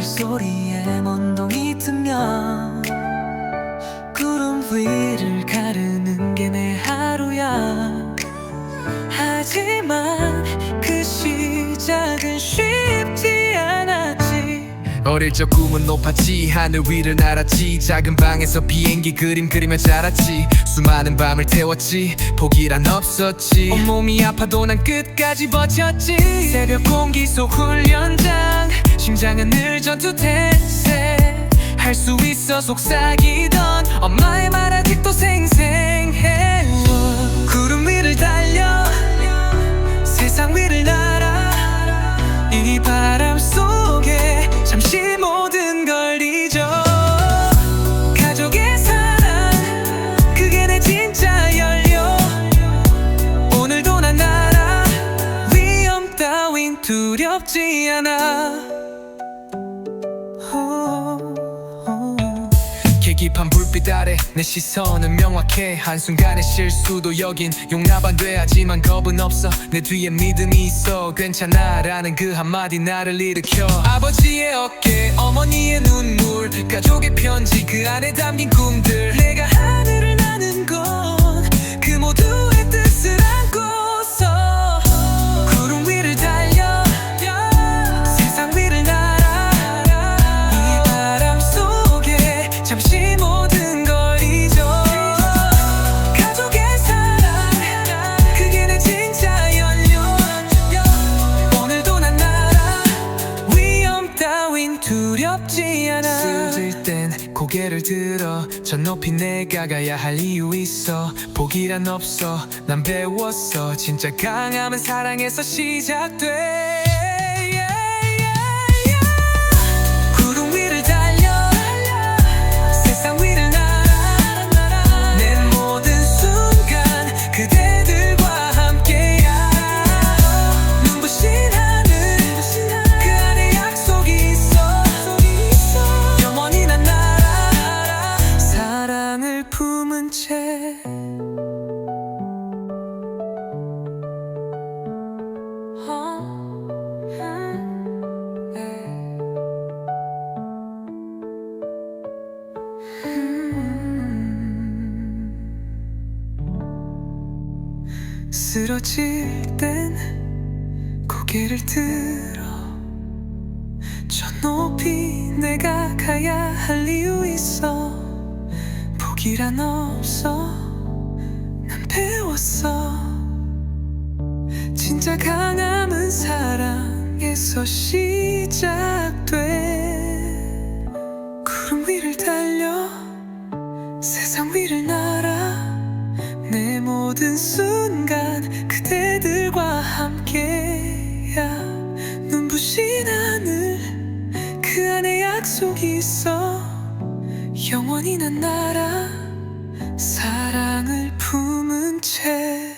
소리에 먼동이 뜨면 구름 위를 가르는 게 내 하루야. 하지만 그 시작은 쉽지 않았지. 어릴 적 꿈은 높았지. 하늘 위를 날았지. 작은 방에서 비행기 그림 그리며 자랐지. 수많은 밤을 태웠지. 포기란 없었지. 온몸이 아파도 난 끝까지 버텼지. 새벽 공기 속 훈련장 심장은 늘 전투 태세. 할 수 있어 속삭이던 엄마의 말 아직도 생생해. 구름 위를 달려 세상 위를 날아. 이 바람 속에 잠시 모든 걸 잊어. 가족의 사랑 그게 내 진짜 연료. 오늘도 난 알아 위험 따윈 두렵지 않아 계기판 불빛 아래 내 시선은 명확해. 한순간의 실수도 여긴 용납 안 돼 하지만 겁은 없어. 내 뒤에 믿음이 있어. 괜찮아 라는 그 한마디 나를 일으켜. 아버지의 어깨 어머니의 눈물 가족의 편지 그 안에 담긴 꿈들 고개를 들어 저 높이 내가 가야 할 이유 있어. 포기란 없어. 난 배웠어. 진짜 강함은 사랑에서 시작돼 쓰러질 땐 고개를 들어. 저 높이 내가 가야 할 이유 있어. 포기란 없어. 난 배웠어. 진짜 강함은 사랑에서 시 모든 순간 그대들과 함께야. 눈부신 하늘 그 안에 약속이 있어. 영원히 난 알아 사랑을 품은 채